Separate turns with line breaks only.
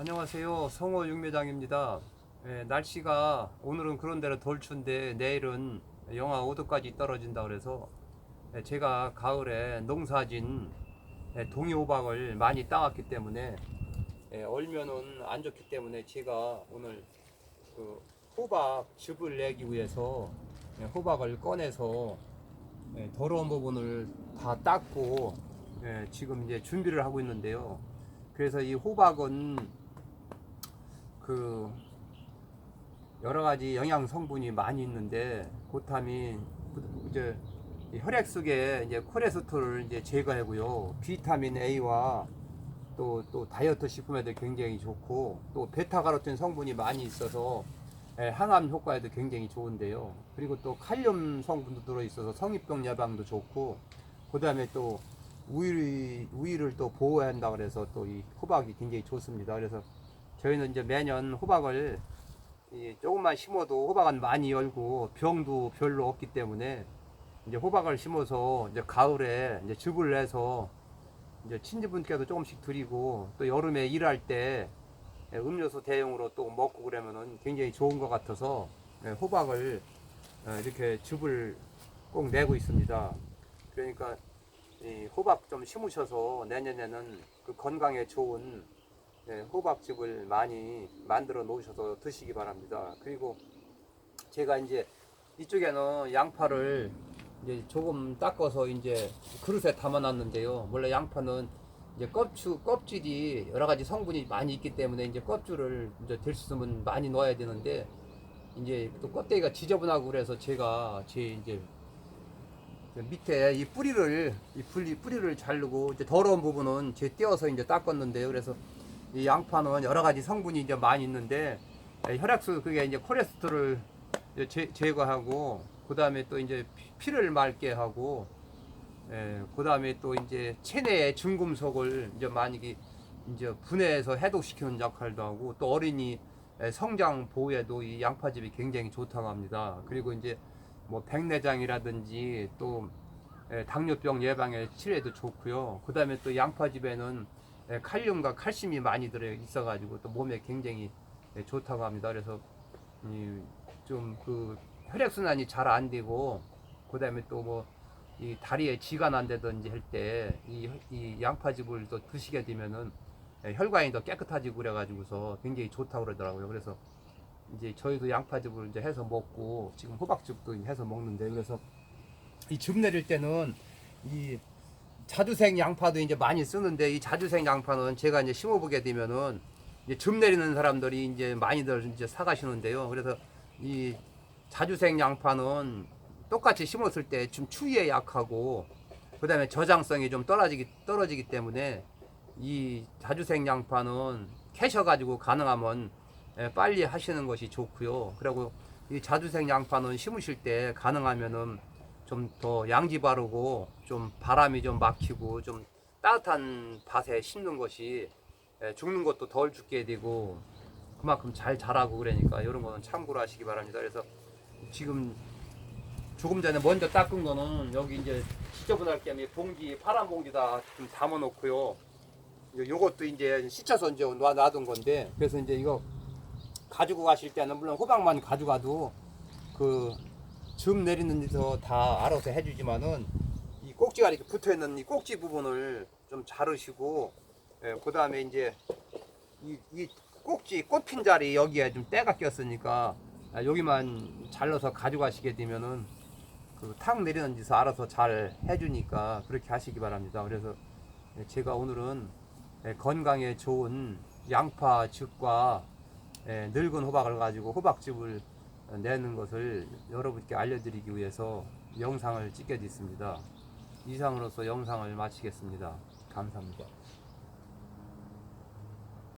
안녕하세요. 성호 육매장입니다. 예, 날씨가 오늘은 그런 대로 덜 추운데 내일은 영하 5도까지 떨어진다 그래서 예, 제가 가을에 농사진 예, 동이호박을 많이 따왔기 때문에 예, 얼면은 안 좋기 때문에 제가 오늘 그 호박 즙을 내기 위해서 예, 호박을 꺼내서 예, 더러운 부분을 다 닦고 예, 지금 이제 준비를 하고 있는데요. 그래서 이 호박은 그 여러 가지 영양 성분이 많이 있는데 고타민 이제 이 혈액 속에 이제 콜레스테롤을 이제 제거하고요. 비타민 A와 또, 또 다이어트 식품에도 굉장히 좋고 또 베타카로틴 성분이 많이 있어서 예, 항암 효과에도 굉장히 좋은데요. 그리고 또 칼륨 성분도 들어 있어서 성인병 예방도 좋고 그 다음에 또 우위 우위를 또 보호한다 그래서 또 이 호박이 굉장히 좋습니다. 그래서 저희는 이제 매년 호박을 이 조금만 심어도 호박은 많이 열고 병도 별로 없기 때문에 이제 호박을 심어서 이제 가을에 이제 즙을 내서 이제 친지분께도 조금씩 드리고 또 여름에 일할 때 예, 음료수 대용으로 또 먹고 그러면은 굉장히 좋은 것 같아서 예, 호박을 어, 이렇게 즙을 꼭 내고 있습니다. 그러니까 이 호박 좀 심으셔서 내년에는 그 건강에 좋은 예, 호박즙을 많이 만들어 놓으셔서 드시기 바랍니다. 그리고 제가 이제 이쪽에는 양파를 이제 조금 닦아서 이제 그릇에 담아놨는데요. 원래 양파는 이제 껍질 껍질이 여러 가지 성분이 많이 있기 때문에 이제 껍질을 이제 될 수 있으면 많이 넣어야 되는데 이제 또 껍데기가 지저분하고 그래서 제가 제 이제 그 밑에 이 뿌리를 이 뿌리 뿌리를 자르고 이제 더러운 부분은 제 떼어서 이제 닦았는데요. 그래서 이 양파는 여러 가지 성분이 이제 많이 있는데 에, 혈액속 그게 이제 콜레스테롤을 이제 제, 제거하고 그 다음에 또 이제 피- 피를 맑게 하고 예, 그 다음에 또 이제 체내의 중금속을 이제 만약에 이제 분해해서 해독시키는 역할도 하고 또 어린이 에, 성장 보호에도 이 양파즙이 굉장히 좋다고 합니다. 그리고 이제 뭐 백내장이라든지 또 에, 당뇨병 예방에 치료에도 좋고요. 그 다음에 또 양파즙에는 에, 칼륨과 칼슘이 많이 들어 있어가지고 또 몸에 굉장히 에, 좋다고 합니다. 그래서 좀 그 혈액 순환이 잘 안 되고 그 다음에 또 뭐 이 다리에 지가 난다든지 할 때 이 이 양파즙을 또 드시게 되면은 에, 혈관이 더 깨끗해지고 그래가지고서 굉장히 좋다고 그러더라고요. 그래서 이제 저희도 양파즙을 이제 해서 먹고 지금 호박즙도 해서 먹는데 그래서 이 즙 내릴 때는 이 자주생 양파도 이제 많이 쓰는데 이 자주생 양파는 제가 이제 심어보게 되면은 이제 즙 내리는 사람들이 이제 많이들 이제 사가시는데요. 그래서 이 자주생 양파는 똑같이 심었을 때 좀 추위에 약하고 그다음에 저장성이 좀 떨어지기 떨어지기 때문에 이 자주생 양파는 캐셔 가지고 가능하면 예, 빨리 하시는 것이 좋고요. 그리고 이 자주생 양파는 심으실 때 가능하면은 좀 더 양지 바르고 좀 바람이 좀 막히고 좀 따뜻한 밭에 심는 것이 예, 죽는 것도 덜 죽게 되고 그만큼 잘 자라고 그러니까 이런 거는 참고로 하시기 바랍니다. 그래서 지금 조금 전에 먼저 닦은 거는 여기 이제 지저분할 겸 봉지 파란 봉지다 좀 담아 놓고요. 요- 요것도 이제 씻어서 이제 놔- 놔둔 건데 그래서 이제 이거 가지고 가실 때는 물론 호박만 가져가도 그 즙 내리는 데서 다 알아서 해주지만은 이 꼭지가 이렇게 붙어 있는 이 꼭지 부분을 좀 자르시고 예, 그 다음에 이제 이, 이 꼭지 꽃핀 자리 여기에 좀 때가 꼈으니까 아, 여기만 잘라서 가져가시게 되면은 그탁 내리는 데서 알아서 잘 해주니까 그렇게 하시기 바랍니다. 그래서 예, 제가 오늘은 예, 건강에 좋은 양파 즙과 예, 늙은 호박을 가지고 호박즙을 내는 것을 여러분께 알려드리기 위해서 영상을 찍게 됐습니다. 이상으로서 영상을 마치겠습니다. 감사합니다.